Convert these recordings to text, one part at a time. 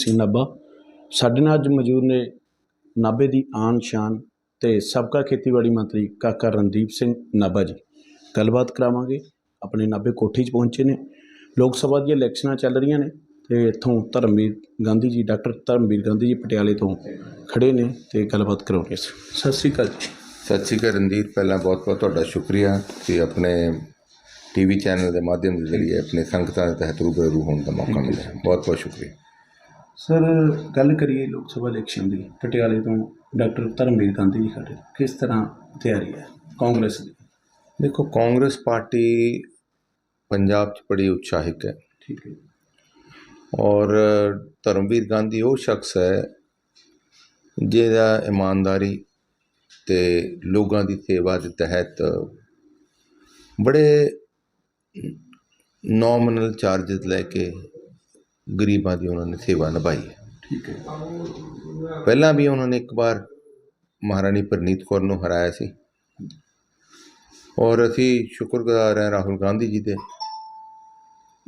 ਸਿੰਘ ਨਾਭਾ ਸਾਡੇ ਨਾਲ ਅੱਜ ਮੌਜੂਦ ਨੇ ਨਾਭੇ ਦੀ ਆਨ ਸ਼ਾਨ ਤੇ ਸਾਬਕਾ ਖੇਤੀਬਾੜੀ ਮੰਤਰੀ ਕਾਕਾ ਰਣਦੀਪ ਸਿੰਘ ਨਾਭਾ ਜੀ। ਗੱਲਬਾਤ ਕਰਾਵਾਂਗੇ। ਆਪਣੇ ਨਾਭੇ ਕੋਠੀ 'ਚ ਪਹੁੰਚੇ ਨੇ। ਲੋਕ ਸਭਾ ਦੀਆਂ ਇਲੈਕਸ਼ਨਾਂ ਚੱਲ ਰਹੀਆਂ ਨੇ ਤੇ ਇੱਥੋਂ ਧਰਮਵੀਰ ਗਾਂਧੀ ਜੀ, ਡਾਕਟਰ ਧਰਮਵੀਰ ਗਾਂਧੀ ਜੀ ਪਟਿਆਲੇ ਤੋਂ ਖੜੇ ਨੇ ਤੇ ਗੱਲਬਾਤ ਕਰਾਉਣੀ ਸਤਿ ਸ੍ਰੀ ਅਕਾਲ ਜੀ। ਸਤਿ ਸ਼੍ਰੀ ਅਕਾਲ ਰਣਜੀਤ ਪਹਿਲਾਂ ਬਹੁਤ ਬਹੁਤ ਤੁਹਾਡਾ ਸ਼ੁਕਰੀਆ ਕਿ ਆਪਣੇ ਟੀਵੀ ਚੈਨਲ ਦੇ ਮਾਧਿਅਮ ਦੇ ਜ਼ਰੀਏ ਆਪਣੇ ਸੰਗਤਾਂ ਦੇ ਤਹਿਤ ਰੂਬਰੂ ਹੋਣ ਦਾ ਮੌਕਾ ਮਿਲਿਆ। ਬਹੁਤ ਬਹੁਤ ਸ਼ੁਕਰੀਆ। ਸਰ ਗੱਲ ਕਰੀਏ ਲੋਕ ਸਭਾ ਇਲੈਕਸ਼ਨ ਦੀ ਪਟਿਆਲੇ ਤੋਂ ਡਾਕਟਰ ਧਰਮਵੀਰ ਗਾਂਧੀ ਜੀ ਖੜੇ। ਕਿਸ ਤਰ੍ਹਾਂ ਤਿਆਰੀ ਹੈ ਕਾਂਗਰਸ ਦੀ ਦੇਖੋ ਕਾਂਗਰਸ ਪਾਰਟੀ ਪੰਜਾਬ 'ਚ ਬੜੀ ਉਤਸ਼ਾਹਿਤ ਹੈ ਠੀਕ ਹੈ ਔਰ ਧਰਮਵੀਰ ਗਾਂਧੀ ਉਹ ਸ਼ਖਸ ਹੈ ਜਿਹਦਾ ਇਮਾਨਦਾਰੀ ਤੇ ਲੋਕਾਂ ਦੀ ਸੇਵਾ ਦੇ ਤਹਿਤ ਬੜੇ ਨੋਮੀਨਲ ਚਾਰजेस ਲੈ ਕੇ ਗਰੀਬਾਂ ਦੀ ਉਹਨਾਂ ਨੇ ਸੇਵਾ ਨਿਭਾਈ ਹੈ। ਠੀਕ ਹੈ। ਪਹਿਲਾਂ ਵੀ ਉਹਨਾਂ ਨੇ ਇੱਕ ਵਾਰ ਮਹਾਰਾਣੀ ਪ੍ਰਨੀਤ ਕੌਰ ਨੂੰ ਹਰਾਇਆ ਸੀ। ਔਰ ਅਸੀਂ ਸ਼ੁਕਰਗੁਜ਼ਾਰ ਹਾਂ ਰਾਹੁਲ ਗਾਂਧੀ ਜੀ ਦੇ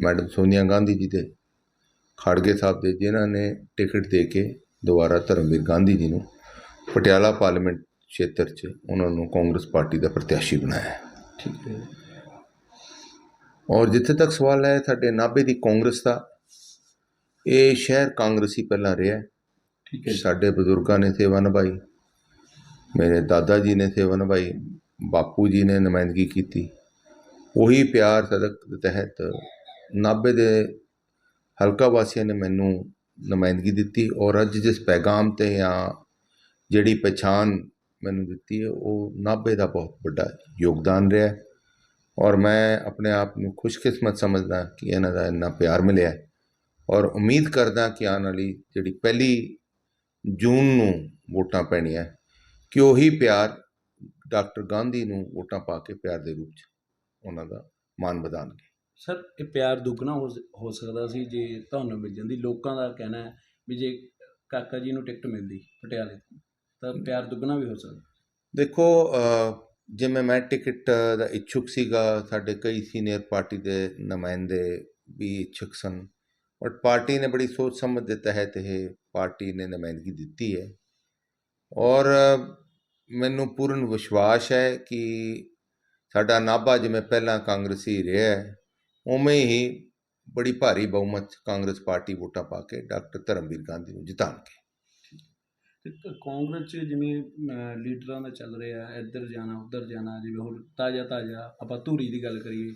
ਮੈਡਮ ਸੋਨੀਆ ਗਾਂਧੀ ਜੀ ਦੇ ਖੜਗੇ ਸਾਹਿਬ ਦੇ ਜਿਨ੍ਹਾਂ ਨੇ ਟਿਕਟ ਦੇ ਕੇ ਦੁਬਾਰਾ ਧਰਮਵੀਰ ਗਾਂਧੀ ਜੀ ਨੂੰ ਪਟਿਆਲਾ ਪਾਰਲੀਮੈਂਟ ਖੇਤਰ 'ਚ ਉਹਨਾਂ ਨੂੰ ਕਾਂਗਰਸ ਪਾਰਟੀ ਦਾ ਪ੍ਰਤਿਆਸ਼ੀ ਬਣਾਇਆ। ਠੀਕ ਹੈ। ਔਰ ਜਿੱਥੇ ਤੱਕ ਸਵਾਲ ਹੈ ਸਾਡੇ ਨਾਭੇ ਦੀ ਕਾਂਗਰਸ ਦਾ ਇਹ ਸ਼ਹਿਰ ਕਾਂਗਰਸੀ ਪਹਿਲਾਂ ਰਿਹਾ ਠੀਕ ਹੈ ਸਾਡੇ ਬਜ਼ੁਰਗਾਂ ਨੇ ਸੇਵਾ ਨਿਭਾਈ। ਮੇਰੇ ਦਾਦਾ ਜੀ ਨੇ ਸੇਵਾ ਨਿਭਾਈ। ਬਾਪੂ ਜੀ ਨੇ ਨੁਮਾਇੰਦਗੀ ਕੀਤੀ। ਉਹੀ ਪਿਆਰ ਸਦਕ ਦੇ ਤਹਿਤ ਨਾਭੇ ਦੇ ਹਲਕਾ ਵਾਸੀਆਂ ਨੇ ਮੈਨੂੰ ਨੁਮਾਇੰਦਗੀ ਦਿੱਤੀ ਔਰ ਅੱਜ ਜਿਸ ਪੈਗਾਮ ਤੇ ਜਾਂ ਜਿਹੜੀ ਪਛਾਣ ਮੈਨੂੰ ਦਿੱਤੀ ਹੈ ਉਹ ਨਾਭੇ ਦਾ ਬਹੁਤ ਵੱਡਾ ਯੋਗਦਾਨ ਰਿਹਾ ਔਰ ਮੈਂ ਆਪਣੇ ਆਪ ਨੂੰ ਖੁਸ਼ਕਿਸਮਤ ਸਮਝਦਾ ਕਿ ਇਹਨਾਂ ਦਾ ਇੰਨਾ ਪਿਆਰ ਮਿਲਿਆ ਔਰ ਉਮੀਦ ਕਰਦਾ ਕਿ ਆਉਣ ਵਾਲੀ ਜਿਹੜੀ ਪਹਿਲੀ ਜੂਨ ਨੂੰ ਵੋਟਾਂ ਪੈਣੀਆਂ ਕਿ ਉਹੀ ਪਿਆਰ ਡਾਕਟਰ ਗਾਂਧੀ ਨੂੰ ਵੋਟਾਂ ਪਾ ਕੇ ਪਿਆਰ ਦੇ ਰੂਪ 'ਚ ਉਹਨਾਂ ਦਾ ਮਾਨ ਵਧਾਉਣਗੇ। ਸਰ ਇਹ ਪਿਆਰ ਦੁੱਗਣਾ ਹੋ ਸਕਦਾ ਸੀ ਜੇ ਤੁਹਾਨੂੰ ਮਿਲ ਜਾਂਦੀ। ਲੋਕਾਂ ਦਾ ਕਹਿਣਾ ਹੈ ਵੀ ਜੇ ਕਾਕਾ ਜੀ ਨੂੰ ਟਿਕਟ ਮਿਲਦੀ ਪਟਿਆਲੇ ਤੋਂ ਤਾਂ ਪਿਆਰ ਦੁੱਗਣਾ ਵੀ ਹੋ ਸਕਦਾ। ਦੇਖੋ ਜਿਵੇਂ ਮੈਂ ਟਿਕਟ ਦਾ ਇੱਛੁਕ ਸੀਗਾ ਸਾਡੇ ਕਈ ਸੀਨੀਅਰ ਪਾਰਟੀ ਦੇ ਨੁਮਾਇੰਦੇ ਵੀ ਇੱਛੁਕ ਸਨ। ਬਟ ਪਾਰਟੀ ਨੇ ਬੜੀ ਸੋਚ ਸਮਝ ਦੇ ਤਹਿਤ ਇਹ ਪਾਰਟੀ ਨੇ ਨੁਮਾਇੰਦਗੀ ਦਿੱਤੀ ਹੈ। ਔਰ ਮੈਨੂੰ ਪੂਰਨ ਵਿਸ਼ਵਾਸ ਹੈ ਕਿ ਸਾਡਾ ਨਾਭਾ ਜਿਵੇਂ ਪਹਿਲਾਂ ਕਾਂਗਰਸੀ ਰਿਹਾ ਹੈ, ਉਵੇਂ ਹੀ ਬੜੀ ਭਾਰੀ ਬਹੁਮਤ 'ਚ ਕਾਂਗਰਸ ਪਾਰਟੀ ਵੋਟਾਂ ਪਾ ਕੇ ਡਾਕਟਰ ਧਰਮਵੀਰ ਗਾਂਧੀ ਨੂੰ ਜਿਤਾਣਗੇ ਕਾਂਗਰਸ 'ਚ ਜਿਵੇਂ ਲੀਡਰਾਂ ਦਾ ਚੱਲ ਰਿਹਾ ਇੱਧਰ ਜਾਣਾ, ਉੱਧਰ ਜਾਣਾ, ਜਿਵੇਂ ਹੁਣ ਤਾਜ਼ਾ ਤਾਜ਼ਾ ਆਪਾਂ ਧੂਰੀ ਦੀ ਗੱਲ ਕਰੀਏ,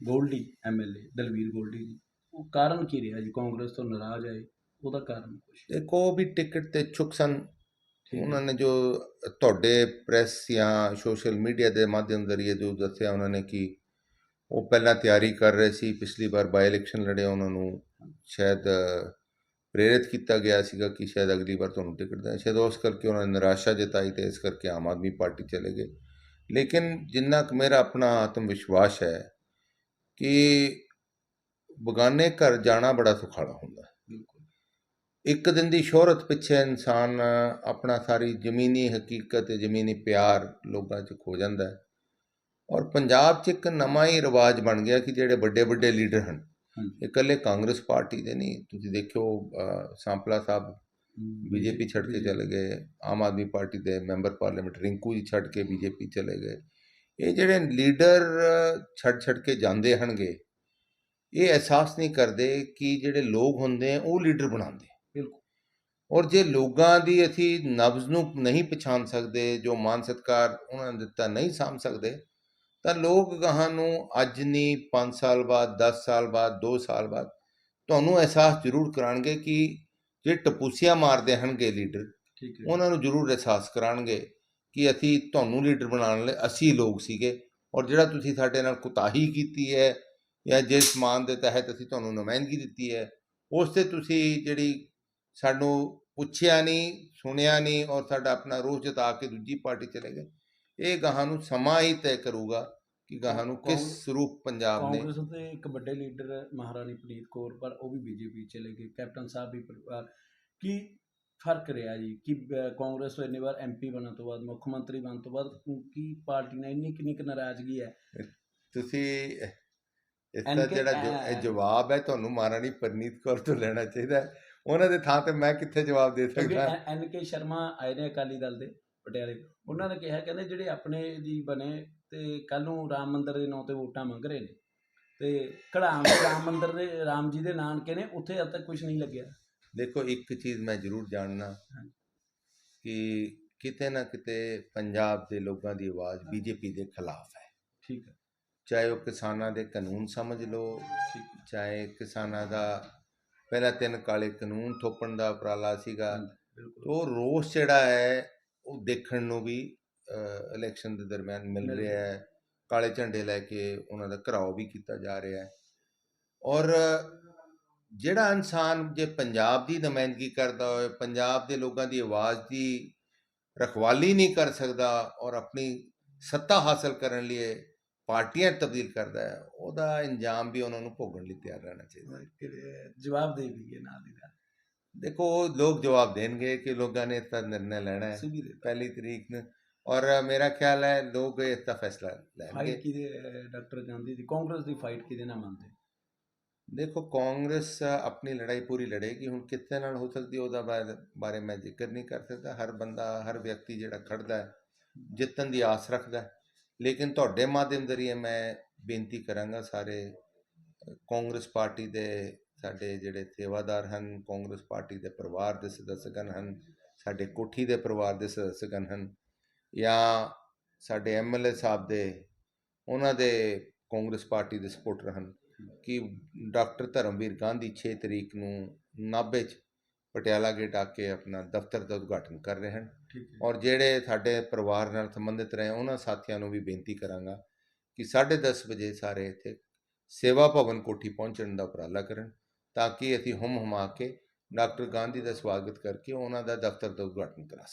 ਗੋਲਡੀ ਐਮਐਲਏ ਦਲਵੀਰ ਗੋਲਡੀ ਜੀ। ਉਹ ਕਾਰਨ ਕੀ ਰਿਹਾ ਜੀ? ਕਾਂਗਰਸ ਤੋਂ ਨਾਰਾਜ਼ ਆਏ ਉਹਦਾ ਕਾਰਨ ਕੁਛ? ਦੇਖੋ ਵੀ ਟਿਕਟ ਤੇ ਇੱਛੁਕ ਸਨ। ਉਹਨਾਂ ਨੇ ਜੋ ਤੁਹਾਡੇ ਪ੍ਰੈਸ ਜਾਂ ਸੋਸ਼ਲ ਮੀਡੀਆ ਦੇ ਮਾਧਿਅਮ ਜ਼ਰੀਏ ਜੋ ਦੱਸਿਆ ਉਹਨਾਂ ਨੇ ਕਿ ਉਹ ਪਹਿਲਾਂ ਤਿਆਰੀ ਕਰ ਰਹੇ ਸੀ। ਪਿਛਲੀ ਵਾਰ ਬਾਈ ਇਲੈਕਸ਼ਨ ਲੜੇ ਉਹਨਾਂ ਨੂੰ ਸ਼ਾਇਦ ਪ੍ਰੇਰਿਤ ਕੀਤਾ ਗਿਆ ਸੀਗਾ ਕਿ ਸ਼ਾਇਦ ਅਗਲੀ ਵਾਰ ਤੁਹਾਨੂੰ ਟਿਕਟ ਦੇਣ। ਸ਼ਾਇਦ ਉਸ ਕਰਕੇ ਉਹਨਾਂ ਨੇ ਨਿਰਾਸ਼ਾ ਜਤਾਈ ਤੇ ਇਸ ਕਰਕੇ ਆਮ ਆਦਮੀ ਪਾਰਟੀ ਚਲੇ ਗਏ। ਲੇਕਿਨ ਜਿੰਨਾ ਕੁ ਮੇਰਾ ਆਪਣਾ ਆਤਮ ਵਿਸ਼ਵਾਸ ਹੈ ਕਿ ਬਗਾਨੇ ਘਰ ਜਾਣਾ ਬੜਾ ਸੁਖਾਲਾ ਹੁੰਦਾ। ਬਿਲਕੁਲ। ਇੱਕ ਦਿਨ ਦੀ ਸ਼ੋਹਰਤ ਪਿੱਛੇ ਇਨਸਾਨ ਆਪਣਾ ਸਾਰੀ ਜ਼ਮੀਨੀ ਹਕੀਕਤ ਤੇ ਜ਼ਮੀਨੀ ਪਿਆਰ ਲੋਕਾਂ 'ਚ ਖੋ ਜਾਂਦਾ ਹੈ। ਔਰ ਪੰਜਾਬ 'ਚ ਇੱਕ ਨਵਾਂ ਹੀ ਰਿਵਾਜ ਬਣ ਗਿਆ ਕਿ ਜਿਹੜੇ ਵੱਡੇ ਵੱਡੇ ਲੀਡਰ ਹਨ ਇਹ ਇਕੱਲੇ ਕਾਂਗਰਸ ਪਾਰਟੀ ਦੇ ਨਹੀਂ ਤੁਸੀਂ ਦੇਖਿਓ ਸਾਂਪਲਾ ਸਾਹਿਬ ਬੀਜੇਪੀ ਛੱਡ ਕੇ ਚਲੇ ਗਏ ਆਮ ਆਦਮੀ ਪਾਰਟੀ ਦੇ ਮੈਂਬਰ ਪਾਰਲੀਮੈਂਟ ਰਿੰਕੂ ਜੀ ਛੱਡ ਕੇ ਬੀਜੇਪੀ ਚਲੇ ਗਏ। ਇਹ ਜਿਹੜੇ ਲੀਡਰ ਛੱਡ ਛੱਡ ਕੇ ਜਾਂਦੇ ਹਨਗੇ ਇਹ ਅਹਿਸਾਸ ਨਹੀਂ ਕਰਦੇ ਕਿ ਜਿਹੜੇ ਲੋਕ ਹੁੰਦੇ ਆ ਉਹ ਲੀਡਰ ਬਣਾਉਂਦੇ ਬਿਲਕੁਲ। ਔਰ ਜੇ ਲੋਕਾਂ ਦੀ ਅਸੀਂ ਨਬਜ਼ ਨੂੰ ਨਹੀਂ ਪਛਾਣ ਸਕਦੇ ਜੋ ਮਾਨ ਸਤਕਾਰ ਉਹਨਾਂ ਨੇ ਦਿੱਤਾ ਨਹੀਂ ਸਾਂਭ ਸਕਦੇ ਤਾਂ ਲੋਕ ਗਾਹਾਂ ਨੂੰ ਅੱਜ ਨਹੀਂ 5 ਸਾਲ ਬਾਅਦ 10 ਸਾਲ ਬਾਅਦ 2 ਸਾਲ ਬਾਅਦ ਤੁਹਾਨੂੰ ਅਹਿਸਾਸ ਜ਼ਰੂਰ ਕਰਾਣਗੇ ਕਿ ਜੇ ਟਪੂਸੀਆਂ ਮਾਰਦੇ ਹਨਗੇ ਲੀਡਰ ਠੀਕ ਹੈ ਉਹਨਾਂ ਨੂੰ ਜ਼ਰੂਰ ਅਹਿਸਾਸ ਕਰਾਣਗੇ ਕਿ ਅਸੀਂ ਤੁਹਾਨੂੰ ਲੀਡਰ ਬਣਾਉਣ ਲਈ ਅਸੀਂ ਲੋਕ ਸੀਗੇ ਔਰ ਜਿਹੜਾ ਤੁਸੀਂ ਸਾਡੇ ਨਾਲ ਕੁਤਾਹੀ ਕੀਤੀ ਹੈ ਜਾਂ ਜਿਸ ਮਾਨ ਦੇ ਤਹਿਤ ਅਸੀਂ ਤੁਹਾਨੂੰ ਨੁਮਾਇੰਦਗੀ ਦਿੱਤੀ ਹੈ ਉਸ ਤੇ ਤੁਸੀਂ ਜਿਹੜੀ ਸਾਨੂੰ ਪੁੱਛਿਆ ਨਹੀਂ ਸੁਣਿਆ ਨਹੀਂ ਔਰ ਸਾਡਾ ਆਪਣਾ ਰੋਹ ਜਤਾ ਕੇ ਦੂਜੀ ਪਾਰਟੀ ਚਲੇ ਗਏ ਇਹ ਗਾਹਾਂ ਨੂੰ ਸਮਾਂ ਹੀ ਤੈਅ ਕਰੂਗਾ ਕਿ ਗਾਹਾਂ ਨੂੰ ਕਿਸ ਰੂਪ ਪੰਜਾਬ ਨੇ ਕਾਂਗਰਸ ਦੇ ਇੱਕ ਵੱਡੇ ਲੀਡਰ ਮਹਾਰਾਣੀ ਪ੍ਰੀਤ ਕੌਰ ਪਰ ਉਹ ਵੀ ਬੀਜੇਪੀ ਚਲੇ ਗਏ। ਕੈਪਟਨ ਸਾਹਿਬ ਵੀ ਕੀ ਫ਼ਰਕ ਰਿਹਾ ਜੀ? ਕਿ ਕਾਂਗਰਸ ਤੋਂ ਇੰਨੀ ਵਾਰ ਐਮਪੀ ਬਣਨ ਤੋਂ ਬਾਅਦ ਮੁੱਖ ਮੰਤਰੀ ਬਣਨ ਤੋਂ ਬਾਅਦ ਕੀ ਪਾਰਟੀ ਨਾਲ ਇੰਨੀ ਕਿੰਨੀ ਨਾਰਾਜ਼ਗੀ ਹੈ? ਤੁਸੀਂ ਇਸ ਦਾ ਜਿਹੜਾ ਜਵਾਬ ਹੈ ਤੁਹਾਨੂੰ ਮਹਾਰਾਣੀ ਪ੍ਰਨੀਤ ਕੌਰ ਤੋਂ ਲੈਣਾ ਚਾਹੀਦਾ ਹੈ। ਉਹਨਾਂ ਦੇ ਥਾਂ ਤੇ ਮੈਂ ਕਿੱਥੇ ਜਵਾਬ ਦੇ ਸਕਦਾ? ਐਨ ਕੇ ਸ਼ਰਮਾ ਆਏ ਨੇ ਅਕਾਲੀ ਦਲ ਦੇ ਪਟਿਆਲੇ ਉਹਨਾਂ ਨੇ ਕਿਹਾ ਕਹਿੰਦੇ ਜਿਹੜੇ ਆਪਣੇ ਜੀ ਬਣੇ ਤੇ ਕੱਲ ਨੂੰ ਰਾਮ ਮੰਦਿਰ ਦੇ ਨਾਂ ਤੇ ਵੋਟਾਂ ਮੰਗ ਰਹੇ ਨੇ। ਤੇ ਕੜਾਮ ਰਾਮ ਮੰਦਿਰ ਦੇ ਰਾਮ ਜੀ ਦੇ ਨਾਨਕੇ ਨੇ ਉੱਥੇ ਅਜੇ ਤੱਕ ਕੁਝ ਨਹੀਂ ਲੱਗਿਆ। ਦੇਖੋ ਇੱਕ ਚੀਜ਼ ਮੈਂ ਜ਼ਰੂਰ ਜਾਣਨਾ। ਕਿ ਕਿਤੇ ਨਾ ਕਿਤੇ ਪੰਜਾਬ ਦੇ ਲੋਕਾਂ ਦੀ ਆਵਾਜ਼ ਬੀਜੇਪੀ ਦੇ ਖਿਲਾਫ ਹੈ। ਠੀਕ ਹੈ। ਚਾਹੇ ਉਹ ਕਿਸਾਨਾਂ ਦੇ ਕਾਨੂੰਨ ਸਮਝ ਲਓ ਚਾਹੇ ਕਿਸਾਨਾਂ ਦਾ ਪਹਿਲਾਂ ਤਿੰਨ ਕਾਲੇ ਕਾਨੂੰਨ ਥੋਪਣ ਦਾ ਉਪਰਾਲਾ ਸੀਗਾ ਉਹ ਰੋਸ ਜਿਹੜਾ ਹੈ ਉਹ ਦੇਖਣ ਨੂੰ ਵੀ ਇਲੈਕਸ਼ਨ ਦੇ ਦਰਮਿਆਨ ਮਿਲ ਮਿਲ ਰਿਹਾ ਹੈ। ਕਾਲੇ ਝੰਡੇ ਲੈ ਕੇ ਉਹਨਾਂ ਦਾ ਘਰਾਓ ਵੀ ਕੀਤਾ ਜਾ ਰਿਹਾ ਹੈ। ਔਰ ਜਿਹੜਾ ਇਨਸਾਨ ਜੇ ਪੰਜਾਬ ਦੀ ਨੁਮਾਇੰਦਗੀ ਕਰਦਾ ਹੋਵੇ ਪੰਜਾਬ ਦੇ ਲੋਕਾਂ ਦੀ ਆਵਾਜ਼ ਦੀ ਰਖਵਾਲੀ ਨਹੀਂ ਕਰ ਸਕਦਾ ਔਰ ਆਪਣੀ ਸੱਤਾ ਹਾਸਲ ਕਰਨ ਲਈ ਪਾਰਟੀਆਂ ਤਬਦੀਲ ਕਰਦਾ ਹੈ ਉਹਦਾ ਇੰਜਾਮ ਵੀ ਉਹਨਾਂ ਨੂੰ ਭੋਗਣ ਲਈ ਤਿਆਰ ਰਹਿਣਾ ਚਾਹੀਦਾ ਹੈ। ਕਿ ਜਵਾਬ ਦੇ ਵੀ ਹੈ ਨਾਲ ਦੀ ਨਾਲ। ਦੇਖੋ ਲੋਕ ਜਵਾਬ ਦੇਣਗੇ ਕਿ ਲੋਕਾਂ ਨੇ ਇਸ ਦਾ ਨਿਰਣਾ ਲੈਣਾ ਹੈ। ਪਹਿਲੀ ਤਰੀਕ ਨੂੰ। ਔਰ ਮੇਰਾ ਖਿਆਲ ਹੈ ਲੋਕ ਇਸ ਦਾ ਫੈਸਲਾ ਲੈਣਗੇ। ਕਿਹਦੇ ਡਾਕਟਰ ਗਾਂਧੀ ਦੀ ਕਾਂਗਰਸ ਦੀ ਫਾਈਟ ਕਿਹਦੇ ਨਾਲ ਮੰਨਦੇ? ਦੇਖੋ ਕਾਂਗਰਸ ਆਪਣੀ ਲੜਾਈ ਪੂਰੀ ਲੜੇਗੀ। ਹੁਣ ਕਿੱਥੇ ਨਾਲ ਹੋ ਸਕਦੀ ਹੈ ਉਹਦਾ ਬਾਰੇ- ਬਾਰੇ ਮੈਂ ਜ਼ਿਕਰ ਨਹੀਂ ਕਰ ਸਕਦਾ। ਹਰ ਬੰਦਾ ਹਰ ਵਿਅਕਤੀ ਜਿਹੜਾ ਖੜਦਾ ਹੈ ਜਿੱਤਣ ਦੀ ਆਸ ਰੱਖਦਾ ਹੈ। ਲੇਕਿਨ ਤੁਹਾਡੇ ਮਾਧਿਅਮ ਜ਼ਰੀਏ ਮੈਂ ਬੇਨਤੀ ਕਰਾਂਗਾ ਸਾਰੇ ਕਾਂਗਰਸ ਪਾਰਟੀ ਦੇ ਸਾਡੇ ਜਿਹੜੇ ਸੇਵਾਦਾਰ ਹਨ, ਕਾਂਗਰਸ ਪਾਰਟੀ ਦੇ ਪਰਿਵਾਰ ਦੇ ਸਦੱਸਗਣ ਹਨ, ਸਾਡੇ ਕੋਠੀ ਦੇ ਪਰਿਵਾਰ ਦੇ ਸਦੱਸਗਣ ਹਨ ਜਾਂ ਸਾਡੇ ਐਮਐਲਏ ਸਾਹਿਬ ਦੇ, ਉਹਨਾਂ ਦੇ ਕਾਂਗਰਸ ਪਾਰਟੀ ਦੇ ਸਪੋਰਟਰ ਹਨ ਕਿ ਡਾਕਟਰ ਧਰਮਵੀਰ ਗਾਂਧੀ 6 ਤਰੀਕ ਨੂੰ ਨਾਭੇ 'ਚ ਪਟਿਆਲਾ ਗੇਟ ਆ ਕੇ ਆਪਣਾ ਦਫ਼ਤਰ ਦਾ ਉਦਘਾਟਨ ਕਰ ਰਹੇ ਹਨ। ਔਰ ਜਿਹੜੇ ਸਾਡੇ ਪਰਿਵਾਰ ਨਾਲ ਸੰਬੰਧਿਤ ਰਹੇ ਉਹਨਾਂ ਸਾਥੀਆਂ ਨੂੰ ਵੀ ਬੇਨਤੀ ਕਰਾਂਗਾ ਕਿ 10:30 ਵਜੇ ਸਾਰੇ ਇੱਥੇ ਸੇਵਾ ਭਵਨ ਕੋਠੀ ਪਹੁੰਚਣ ਦਾ ਉਪਰਾਲਾ ਕਰਨ ਤਾਂ ਕਿ ਅਸੀਂ ਹੁਮ ਹੁਮਾ ਕੇ ਡਾਕਟਰ ਗਾਂਧੀ ਦਾ ਸਵਾਗਤ ਕਰਕੇ ਉਹਨਾਂ ਦਾ ਦਫ਼ਤਰ ਦਾ ਉਦਘਾਟਨ ਕਰਾ